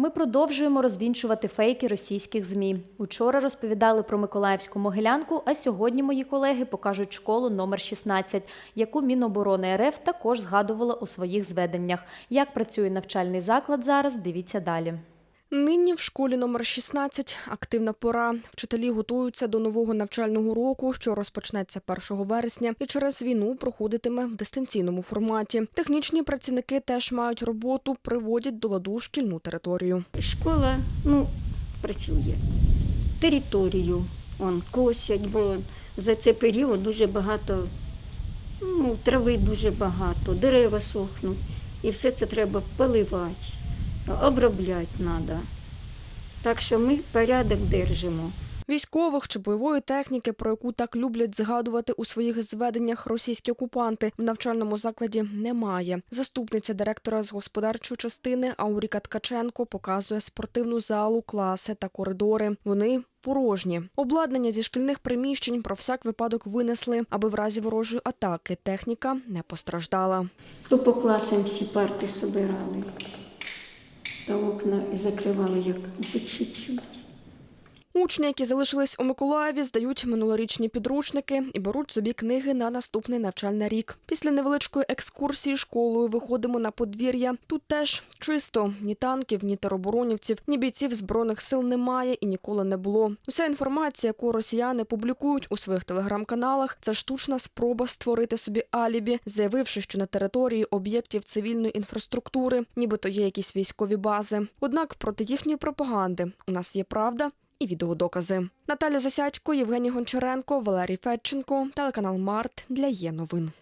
Ми продовжуємо розвінчувати фейки російських змі. Учора розповідали про Миколаївську могилянку, а сьогодні мої колеги покажуть школу номер 16, яку Міноборони РФ також згадувала у своїх зведеннях. Як працює навчальний заклад зараз, дивіться далі. Нині в школі номер 16 активна пора. Вчителі готуються до нового навчального року, що розпочнеться 1 вересня, і через війну проходитиме в дистанційному форматі. Технічні працівники теж мають роботу, приводять до ладу шкільну територію. Школа ну, працює. Територію он, косять, бо за цей період дуже багато, ну, трави дуже багато, дерева сохнуть. І все це треба поливати, обробляти треба. Так що ми порядок держимо. Військових чи бойової техніки, про яку так люблять згадувати у своїх зведеннях російські окупанти, в навчальному закладі немає. Заступниця директора з господарчої частини Ауріка Ткаченко показує спортивну залу, класи та коридори. Вони порожні. Обладнання зі шкільних приміщень про всяк випадок винесли, аби в разі ворожої атаки техніка не постраждала. То по класам всі парти собирали, та окна і закривали як по чуть-чуть. Учні, які залишились у Миколаєві, здають минулорічні підручники і беруть собі книги на наступний навчальний рік. Після невеличкої екскурсії школою виходимо на подвір'я. Тут теж чисто ні танків, ні тероборонівців, ні бійців збройних сил немає і ніколи не було. Уся інформація, яку росіяни публікують у своїх телеграм-каналах, це штучна спроба створити собі алібі, заявивши, що на території об'єктів цивільної інфраструктури, нібито є якісь військові бази. Однак проти їхньої пропаганди у нас є правда і відеодокази. Наталя Засядько, Євгеній Гончаренко, Валерій Федченко, телеканал Март для є новин.